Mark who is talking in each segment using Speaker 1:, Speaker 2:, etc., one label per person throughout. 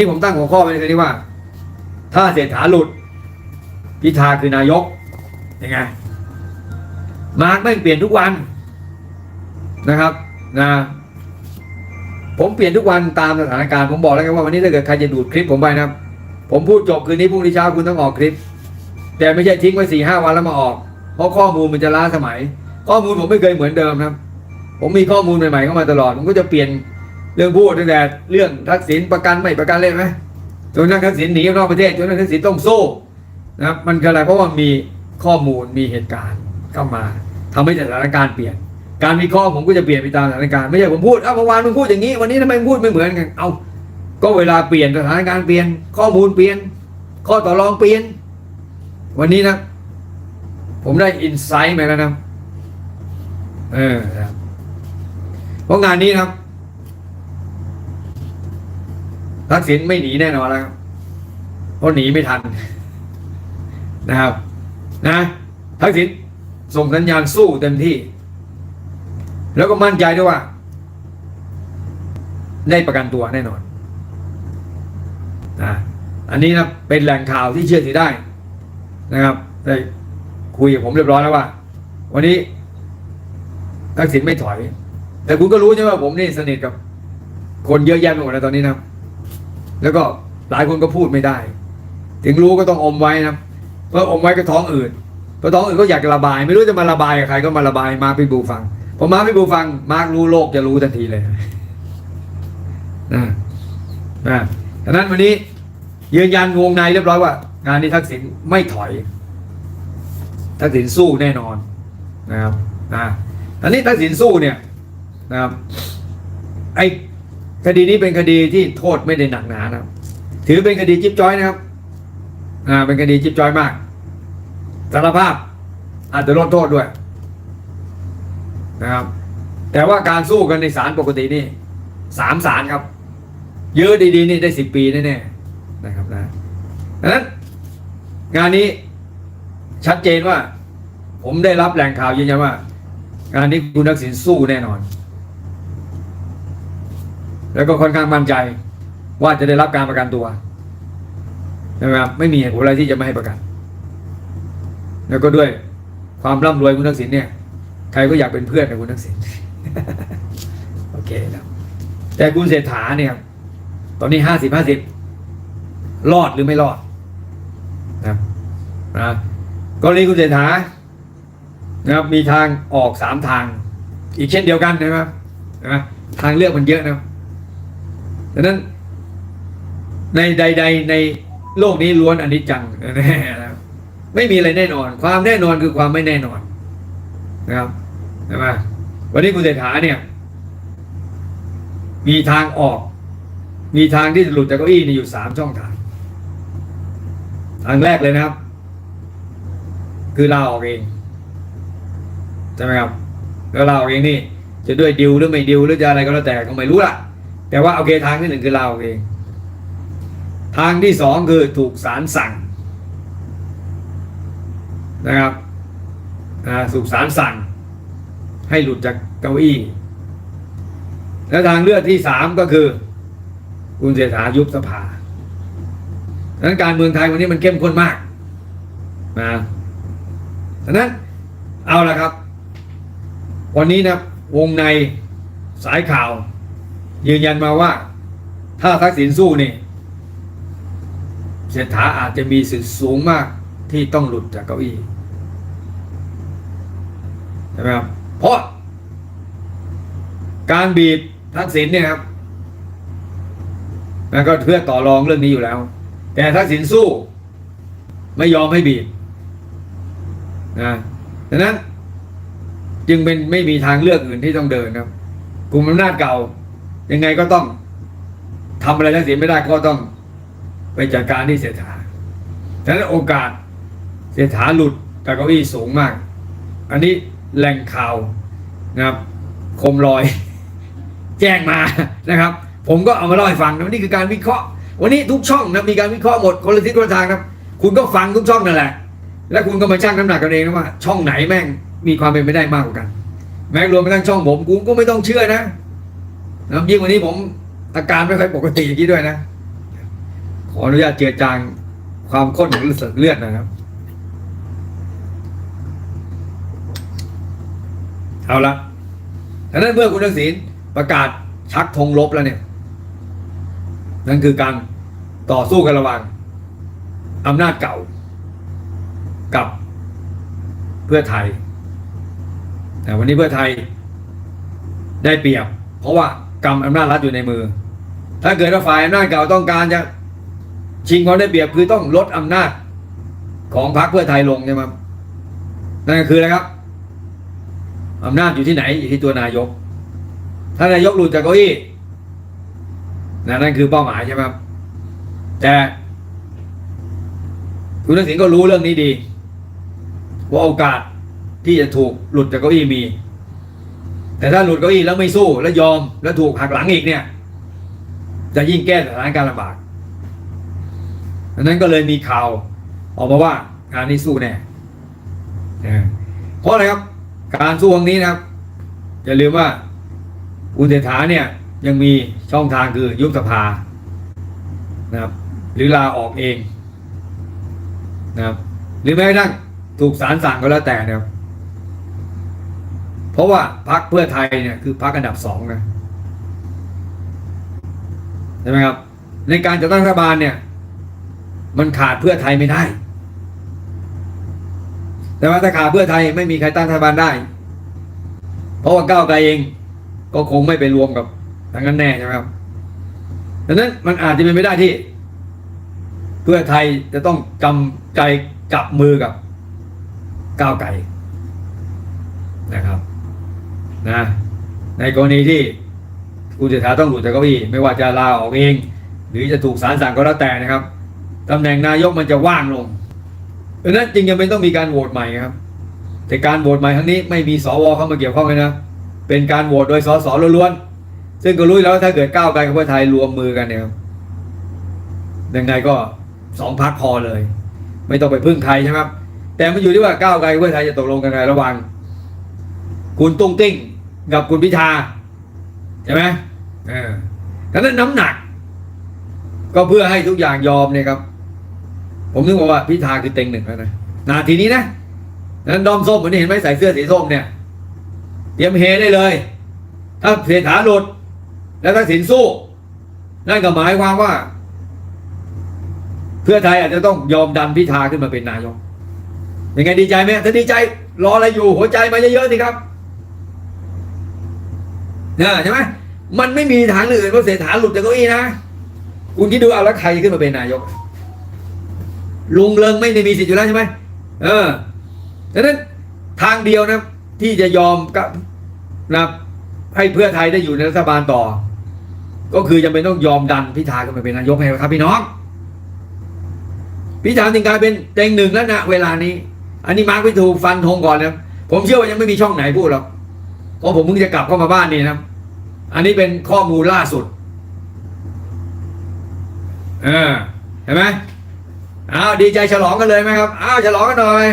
Speaker 1: ที่ผมตั้งหัวข้อไว้ในที่ว่า ถ้าเศรษฐาหลุด พิธาคือนายกยังไงมาร์กไม่เปลี่ยนทุกวันนะครับนะผมเปลี่ยนทุกวันตามสถานการณ์ผมบอกแล้วไงว่าวันนี้ถ้าเกิดใครจะดูดคลิปผมไปนะผมพูดจบคืนนี้พรุ่งนี้เช้าคุณต้องออกคลิป แต่ไม่ใช่ทิ้งไว้สี่ห้าวันแล้วมาออก เพราะข้อมูลมันจะล้าสมัย ข้อมูลผมไม่เคยเหมือนเดิมครับ ผมมีข้อมูลใหม่ๆเข้ามาตลอดผมก็จะเปลี่ยน เรื่องพูดตั้งแต่เรื่องทักษิณประกันไม่ประกันเลยไหมจนนักทักษิณหนีออกนอกประเทศจนนักทักษิณต้องสู้นะครับมันคืออะไรเพราะว่ามีข้อมูลมีเหตุการณ์เข้ามาทำให้สถานการณ์เปลี่ยน การวิเคราะห์ผมก็จะเปลี่ยนไปตามสถานการณ์ไม่ใช่ผมพูดเอ้าเมื่อวานมึงพูดอย่างนี้วันนี้ทำไมมึงพูดไม่เหมือนกันเอาก็เวลาเปลี่ยนสถานการณ์เปลี่ยน ข้อมูลเปลี่ยน ข้อต่อรองเปลี่ยน วันนี้นะ ผมได้อินไซต์มาแล้วนะเออครับเพราะงานนี้ครับ ทักษิณไม่หนีแน่นอนแล้วครับเพราะหนีไม่ทันนะครับ นะทักษิณส่งสัญญาณสู้เต็มที่ แล้วก็มั่นใจด้วยว่า ได้ประกันตัวแน่นอนนะอันนี้นะเป็นแหล่งข่าวที่เชื่อถือได้นะครับได้คุยกับผมเรียบร้อยแล้วว่า วันนี้ทักษิณไม่ถอย แต่คุณก็รู้ใช่ไหมว่าผมนี่สนิทกับ คนเยอะแยะไปหมดแล้วตอนนี้นะ แล้วก็หลายคนก็พูดไม่ได้ ถึงรู้ก็ต้องอมไว้นะเพราะอมไว้ก็ท้องอืดเพระท้องอืดก็อยากระบาย ไม่รู้จะมาระบายกับใครก็มาระบายมาพี่บูฟังพอมาพี่บูฟังมาร์กรู้โลกจะรู้ทันทีเลยนะนะดังนั้นวันนี้ยืนยันวงในเรียบร้อยว่า งานนี้ทักษิณไม่ถอย ทักษิณสู้แน่นอนนะครับนะอันนี้ทักษิณสู้เนี่ยนะครับไอ คดีนี้เป็นคดีที่โทษไม่ได้หนักหนานะครับ ถือเป็นคดีจิ๊บจ้อยนะครับ อ่า เป็นคดีจิ๊บจ้อยมากสารภาพ อาจจะลดโทษด้วย นะครับ แต่ว่าการสู้กันในศาลปกตินี่สามศาลครับ เยอะดีๆนี่ได้สิบปีแน่ๆนะครับนะดังนั้น งานนี้ชัดเจนว่า ผมได้รับแหล่งข่าวยืนยันว่า งานนี้คุณทักษิณสู้แน่นอน แล้วก็ค่อนข้างมั่นใจว่าจะได้รับการประกันตัวนะครับไม่มีเหตุผลอะไรที่จะไม่ให้ประกัน แล้วก็ด้วยความร่ำรวยคุณทักษิณเนี่ย ใครก็อยากเป็นเพื่อนกับคุณทักษิณโอเคนะแต่คุณเศรษฐาเนี่ย ตอนนี้ห้าสิบห้าสิบรอดหรือไม่รอดนะครับนะกรณีคุณเศรษฐานะครับมีทางออกสามทาง อีกเช่นเดียวกันนะครับนะทางเลือกมันเยอะนะ ดังนั้น ในใด ๆ ในโลกนี้ล้วนอนิจจังแน่นะไม่มีอะไรแน่นอน ความแน่นอนคือความไม่แน่นอนนะครับใช่ไหมวันนี้คุณเศรษฐาเนี่ย มีทางออก มีทางที่จะหลุดจากเก้าอี้นี่อยู่สามช่องทาง ทางแรกเลยนะครับ คือลาออกเองใช่ไหมครับแล้วลาออกเองนี่ จะด้วยดิวหรือไม่ดิวหรือจะอะไรก็แล้วแต่ก็ไม่รู้ล่ะ แต่ว่าโอเคทางที่หนึ่งคือลาเอง ทางที่สองคือถูกศาลสั่งนะครับถูกศาลสั่ง ให้หลุดจากเก้าอี้ และทางเลือกที่สามก็คือ คุณเศรษฐายุบสภาดังนั้นการเมืองไทยวันนี้มันเข้มข้นมากนะดังนั้นเอาละครับ วันนี้นะวงในสายข่าว ยืนยันมาว่า ถ้าทักษิณสู้นี่เศรษฐาอาจจะมีสิทธิ์สูงมากที่ต้องหลุดจากเก้าอี้ใช่ไหมครับเพราะ การบีบทักษิณเนี่ยครับมันก็เพื่อต่อรองเรื่องนี้อยู่แล้ว แต่ทักษิณสู้ ไม่ยอมให้บีบนะดังนั้น จึงเป็นไม่มีทางเลือกอื่นที่ต้องเดินครับกลุ่มอำนาจเก่า ยังไงก็ต้องทำอะไรทักษิณไม่ได้ก็ต้องไปจัดการที่เศรษฐาฉะนั้นโอกาสเศรษฐาหลุดจากเก้าอี้สูงมาก อันนี้แหล่งข่าวนะครับ คมลอย แจ้งมานะครับ ผมก็เอามาเล่าให้ฟังนะนี่คือการวิเคราะห์ วันนี้ทุกช่องนะมีการวิเคราะห์หมดคนละทิศคนละทางครับคุณก็ฟังทุกช่องนั่นแหละ แล้วคุณก็มาชั่งน้ำหนักกันเองนะว่า ช่องไหนแม่งมีความเป็นไปได้มากกว่ากัน แม้รวมไปทั้งช่องผมกูก็ไม่ต้องเชื่อนะ นะยิ่งวันนี้ผมอาการไม่ค่อยปกติอย่างนี้ด้วยนะ ขออนุญาตเจือจางความข้นของเลือดนะครับ เอาละดังนั้นเมื่อคุณทักษิณประกาศชักธงลบแล้วเนี่ย นั่นคือการต่อสู้กันระหว่างอำนาจเก่า กับเพื่อไทย แต่วันนี้เพื่อไทยได้เปรียบ เพราะว่า กำอำนาจรัฐอยู่ในมือ ถ้าเกิดว่าฝ่ายอำนาจเก่าต้องการจะชิงความได้เปรียบคือต้องลดอำนาจของพรรคเพื่อไทยลงใช่ไหมครับนั่นก็คืออะไรครับอำนาจอยู่ที่ไหนอยู่ที่ตัวนายก ถ้านายกหลุดจากเก้าอี้นะนั่นคือเป้าหมายใช่ไหมครับแต่คุณทักษิณก็รู้เรื่องนี้ดี ว่าโอกาสที่จะถูกหลุดจากเก้าอี้มี แต่ถ้าหลุดเก้าอี้แล้วไม่สู้แล้วยอมแล้วถูกหักหลังอีกเนี่ย จะยิ่งแก้สถานการณ์ลำบากดังนั้นก็เลยมีข่าวออกมาว่างานนี้สู้แน่เพราะอะไรครับ การสู้ครั้งนี้นะครับอย่าลืมว่าอุณเศรษฐาเนี่ยยังมีช่องทางคือยุบสภานะครับ หรือลาออกเองนะครับหรือแม้กระทั่งถูกศาลสั่งก็แล้วแต่นะครับ เพราะว่าพรรคเพื่อไทยเนี่ยคือพรรคอันดับสองนะใช่ไหมครับ ในการจัดตั้งรัฐบาลเนี่ย มันขาดเพื่อไทยไม่ได้ แต่ว่าถ้าขาดเพื่อไทยไม่มีใครตั้งรัฐบาลได้ เพราะว่าก้าวไกลเองก็คงไม่ไปรวมกับทางนั้นแน่ใช่ไหมครับดังนั้นมันอาจจะเป็นไม่ได้ที่ เพื่อไทยจะต้องจำใจจับมือกับก้าวไกลนะครับ นะในกรณีที่คุณเศรษฐาต้องหลุดจากเก้าอี้ไม่ว่าจะลาออกเอง หรือจะถูกศาลสั่งก็แล้วแต่นะครับตำแหน่งนายกมันจะว่างลงเพราะฉะนั้นจึงยังไม่ต้องมีการโหวตใหม่ครับ แต่การโหวตใหม่ครั้งนี้ไม่มีสวเข้ามาเกี่ยวข้องเลยนะเป็นการโหวตโดยสสล้วนๆซึ่งก็รู้แล้วถ้าเกิดก้าวไกลกับเพื่อไทยรวมมือกันเนี่ยยังไงก็สองพักพอเลย ไม่ต้องไปพึ่งใครใช่ไหมครับแต่มันอยู่ที่ว่าก้าวไกลกับเพื่อไทยจะตกลงกันไงระหว่างคุณตุ้งติ้ง กับคุณพิธาใช่ไหมเออดังนั้นน้ำหนัก ก็เพื่อให้ทุกอย่างยอมเนี่ยครับ ผมนึกว่าพิธาคือเต็งหนึ่งแล้วนะนาทีนี้นะดังนั้นดอมส้มวันนี้เห็นไหมใส่เสื้อสีส้มเนี่ยเตรียมเฮได้เลย ถ้าเศรษฐาหลุด แล้วถ้าสินสู้ นั่นก็หมายความว่า เพื่อไทยอาจจะต้องยอมดันพิธาขึ้นมาเป็นนายกยังไงดีใจไหมถ้าดีใจรออะไรอยู่หัวใจมาเยอะๆสิครับ เนี่ยใช่ไหมมันไม่มีทางอื่นเพราะเศรษฐาหลุดจากเก้าอี้นะคุณคิดดูเอาแล้วใครขึ้นมาเป็นนายก ลุงเลิงไม่ได้มีสิทธิ์อยู่แล้วใช่ไหมเออดังนั้นทางเดียวนะ ที่จะยอมกับนะให้เพื่อไทยได้อยู่ในรัฐบาลต่อ ก็คือจำเป็นต้องยอมดันพิธาขึ้นมาเป็นนายกไงครับพี่น้องพิธาจึงกลายเป็นเต็งหนึ่งแล้วนะเวลานี้ อันนี้มาร์คพิทูฟันธงก่อนนะผมเชื่อว่ายังไม่มีช่องไหนพูดหรอกเพราะผมเพิ่งจะกลับเข้ามาบ้านนี่นะ อันนี้เป็นข้อมูลล่าสุด เออเห็นไหมอ้าวดีใจฉลองกันเลยไหมครับอ้าวฉลองกันหน่อย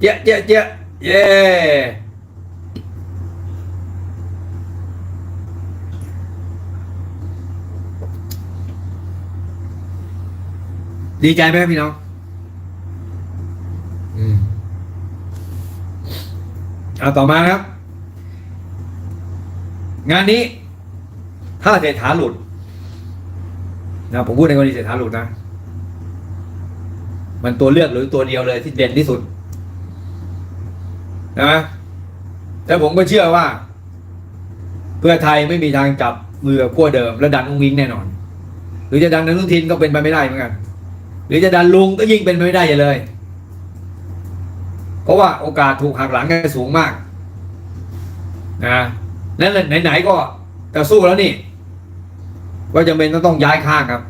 Speaker 1: เจ๊ะเจ๊ะเจ๊ะเย้ดีใจไหมครับพี่น้องอืมเอาต่อมาครับ งานนี้ถ้าเศรษฐาหลุดนะผมพูดในกรณีเศรษฐาหลุดนะ มันตัวเลือกหรือตัวเดียวเลยที่เด่นที่สุดนะแต่ผมก็เชื่อว่า เพื่อไทยไม่มีทางจับมือกับขั้วเดิม แล้วดันอุ้งยิงแน่นอน หรือจะดันนันุทินก็เป็นไปไม่ได้เหมือนกัน หรือจะดันลุงก็ยิ่งเป็นไปไม่ได้เลย เพราะว่าโอกาสถูกหักหลังกันสูงมาก นะ นั่นแหละไหนๆก็จะสู้แล้วนี่ ก็จำเป็นต้องต้องย้ายข้างครับ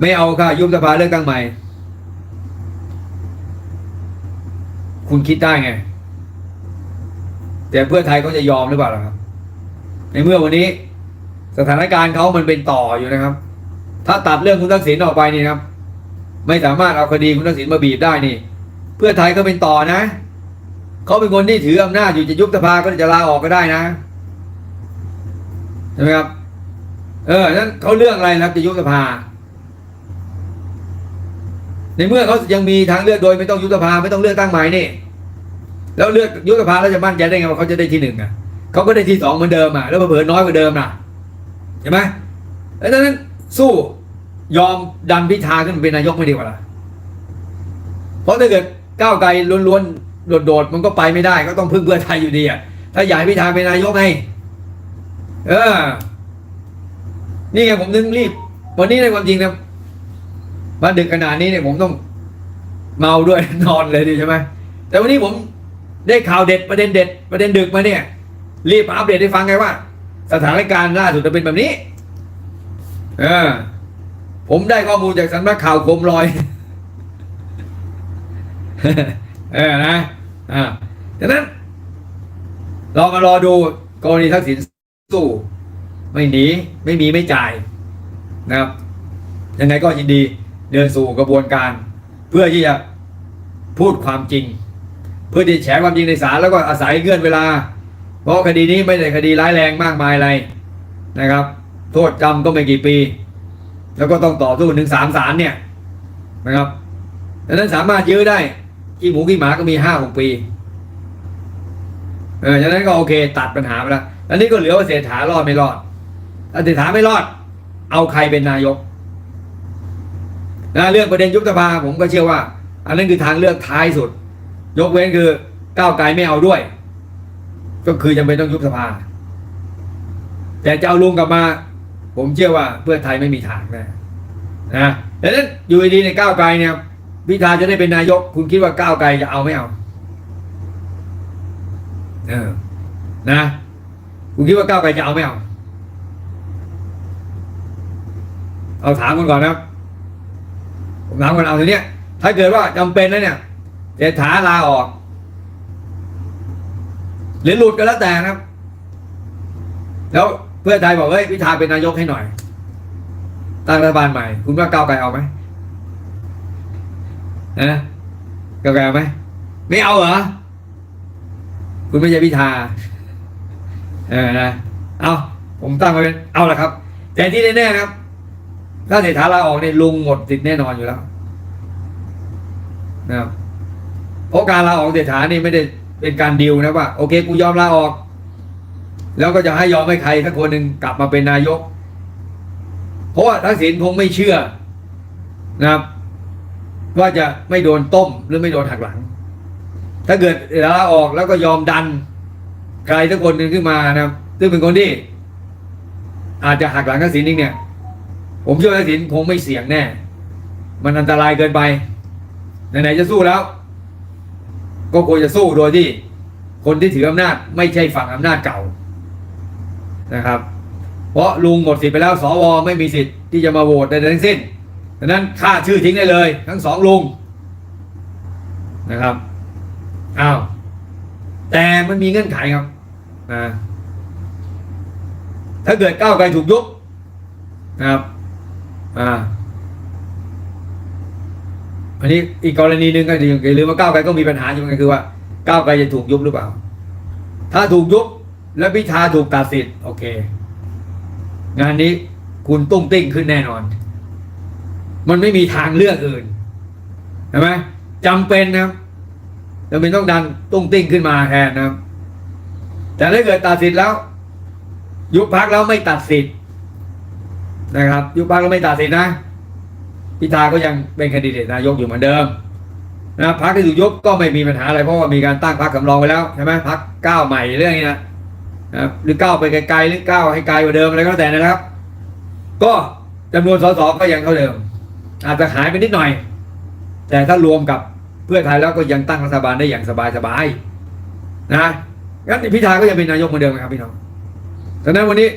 Speaker 1: ไม่เอาค่ะยุบสภาเลือกตั้งใหม่ คุณคิดได้ไง แต่เพื่อไทยเขาจะยอมหรือเปล่าล่ะครับ ในเมื่อวันนี้ สถานการณ์เขามันเป็นต่ออยู่นะครับ ถ้าตัดเรื่องคุณทักษิณออกไปนี่ครับ ไม่สามารถเอาคดีคุณทักษิณมาบีบได้นี่ เพื่อไทยก็เป็นต่อนะ เขาเป็นคนที่ถืออำนาจอยู่จะยุบสภาก็จะลาออกก็ได้นะใช่ไหมครับ เออนั้นเขาเรื่องอะไรนะครับจะยุบสภา ในเมื่อเขายังมีทางเลือกโดยไม่ต้องยุบสภาไม่ต้องเลือกตั้งใหม่นี่แล้วเลือกยุบสภาแล้วจะมั่นใจได้ไงว่าเขาจะได้ที่หนึ่งอะเขาก็ได้ที่สองเหมือนเดิมอะแล้วเผื่อน้อยกว่าเดิมน่ะเห็นไหมแล้วนั้นสู้ยอมดันพิธาขึ้นเป็นนายกไม่ดีกว่าล่ะเพราะถ้าเกิดก้าวไกลล้วนๆ โดดๆมันก็ไปไม่ได้ก็ต้องพึ่งเพื่อไทยอยู่ดีอะถ้าอยากให้พิธาเป็นนายกไงเออ นี่ไงผมนึงรีบ วันนี้ในความจริงนะมาดึกขนาดนี้เนี่ยผมต้องเมาด้วยนอนเลยดิใช่ไหมแต่วันนี้ผมได้ข่าวเด็ดประเด็นเด็ด ประเด็นดึกมาเนี่ย รีบมาอัปเดตให้ฟังไงว่า สถานการณ์ล่าสุดจะเป็นแบบนี้ เออ ผมได้ข้อมูลจากสำนักข่าวโคมลอย เออนะอ่าดังนั้น เรามารอดูกรณีทักษิณสู้ไม่หนีไม่มีไม่จ่ายนะครับ ยังไงก็ยินดีเดินสู่กระบวนการ เพื่อที่จะพูดความจริง เพื่อที่จะแฉความจริงในศาลแล้วก็อาศัยเงื่อนเวลา เพราะคดีนี้ไม่ได้คดีร้ายแรงมากมายอะไรนะครับ โทษจำก็ไม่กี่ปี แล้วก็ต้องต่อสู้ถึงสามศาลเนี่ยนะครับดังนั้นสามารถยื้อได้ ขี้หมูขี้หมาก็มีห้าหกปี เออฉะนั้นก็โอเค ตัดปัญหาไปแล้วอันนี้ก็เหลือว่าเศรษฐารอดไม่รอดถ้าเศรษฐาไม่รอด เอาใครเป็นนายกนะเรื่องประเด็นยุบสภาผมก็เชื่อว่า อันนั้นคือทางเลือกท้ายสุด ยกเว้นคือก้าวไกลไม่เอาด้วย ก็คือจำเป็นต้องยุบสภา แต่จะเอาลุงกลับมา ผมเชื่อว่าเพื่อไทยไม่มีทางแน่นะดังนั้นอยู่ดีในก้าวไกลเนี่ย พิธาจะได้เป็นนายก คุณคิดว่าก้าวไกลจะเอาไม่เอาเออนะคุณคิดว่าก้าวไกลจะเอาไม่เอา เอาถามกันก่อนนะผมถามกันเอาทีเนี้ย ถ้าเกิดว่าจำเป็นแล้วเนี่ยเศรษฐาลาออกหรือหลุดก็แล้วแต่นะครับ แล้วเพื่อไทยบอกเฮ้ยพิธาเป็นนายกให้หน่อยตั้งรัฐบาลใหม่ คุณว่าก้าวไกลเอาไหม นะกาวไกลเอาไหมไม่เอาเหรอ คุณไม่ใช่พิธาเออนะเอาผมตั้งไว้เป็นเอาละครับ แต่ที่แน่ๆนะครับ ถ้าเศรษฐาลาออกเนี่ยลุงหมดสิทธิ์แน่นอนอยู่แล้วนะครับเพราะการลาออกเศรษฐานี่ไม่ได้เป็นการดีลนะว่า โอเคกูยอมลาออก แล้วก็จะให้ยอมให้ใครสักคนหนึ่งกลับมาเป็นนายก เพราะว่าทักษิณคงไม่เชื่อนะครับ ว่าจะไม่โดนต้มหรือไม่โดนหักหลัง ถ้าเกิดลาออกแล้วก็ยอมดันใครสักคนหนึ่งขึ้นมานะครับซึ่งเป็นคนที่ อาจจะหักหลังทักษิณอีกเนี่ย ผมเชื่อทักษิณคงไม่เสี่ยงแน่ มันอันตรายเกินไปไหนๆจะสู้แล้ว ก็ควรจะสู้โดยที่ คนที่ถืออำนาจ ไม่ใช่ฝั่งอำนาจเก่านะครับ เพราะลุงหมดสิทธิ์ไปแล้วสวไม่มีสิทธิ์ที่จะมาโหวตใดๆทั้งสิ้น ดังนั้นฆ่าชื่อทิ้งได้เลย ทั้งสองลุงนะครับอ้าวแต่มันมีเงื่อนไขครับนะถ้าเกิดก้าวไกลถูกยุบนะครับอ่าอันนี้อีกกรณีหนึ่งก็อย่าลืมว่าก้าวไกลก็มีปัญหาอยู่เหมือนกันคือว่าก้าวไกลจะถูกยุบหรือเปล่า ถ้าถูกยุบแล้วพิธาถูกตัดสิทธิ์โอเค งานนี้คุณตุ้งติ้งขึ้นแน่นอน มันไม่มีทางเลือกอื่นใช่ไหมจำเป็นนะครับจำเป็นต้องดันตุ้งติ้งขึ้นมาแทนนะครับแต่ถ้าเกิดตัดสิทธิ์แล้ว ยุบพักแล้วไม่ตัดสิทธิ์นะครับ ยุบพักแล้วไม่ตัดสิทธิ์นะพิธาก็ยังเป็นคนดิเดตนายกอยู่เหมือนเดิมนะพรรคที่ถูกยกก็ไม่มีปัญหาอะไรเพราะว่ามีการตั้งพรรคสำรองไว้แล้วใช่ไหมพรรคก้าวใหม่เรื่องนี้นะนะหรือก้าวไปไกลๆหรือก้าวให้ไกลกว่าเดิมอะไรก็แล้วแต่นะครับ ก็จำนวนสสก็ยังเท่าเดิม อาจจะหายไปนิดหน่อย แต่ถ้ารวมกับเพื่อไทยแล้วก็ยังตั้งรัฐบาลได้อย่างสบายๆนะงั้นพิธาก็ยังเป็นนายกเหมือนเดิมครับพี่น้องดังนั้นวันนี้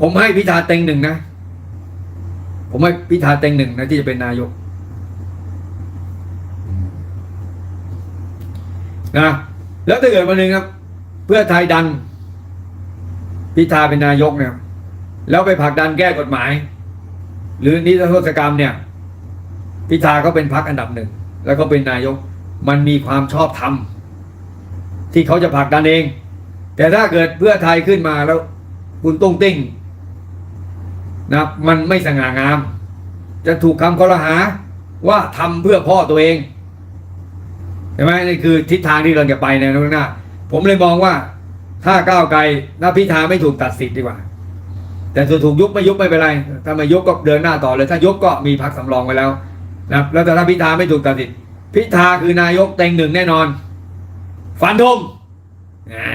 Speaker 1: ผมให้พิธาเต็งหนึ่งนะ ผมให้พิธาเต็งหนึ่งนะที่จะเป็นนายกนะแล้วถ้าเกิดวันหนึ่งครับ เพื่อไทยดันพิธาเป็นนายกเนี่ยแล้วไปผลักดันแก้กฎหมาย หรือนิรโทษกรรมเนี่ยพิธาก็เป็นพักอันดับหนึ่ง แล้วก็เป็นนายกมันมีความชอบธรรมที่เขาจะผลักดันเอง แต่ถ้าเกิดเพื่อไทยขึ้นมาแล้ว คุณตุ้งติ้งนะมันไม่สง่างาม จะถูกคำคอรหาว่าทำเพื่อพ่อตัวเองใช่ไหมนี่คือทิศทางที่เราจะไปในข้างหน้า ผมเลยมองว่าถ้าก้าวไกลนพิธาไม่ถูกตัดสิทธิ์ดีกว่า แต่ถ้าถูกยุบไม่ยุบไม่เป็นไร ถ้าไม่ยุบก็เดินหน้าต่อเลย ถ้ายุบก็มีพักสำรองไว้แล้วนะครับแล้วแต่ถ้าพิธาไม่ถูกตัดสิทธิ์พิธาคือนายกเต็งหนึ่งแน่นอน ฟันธงอ่า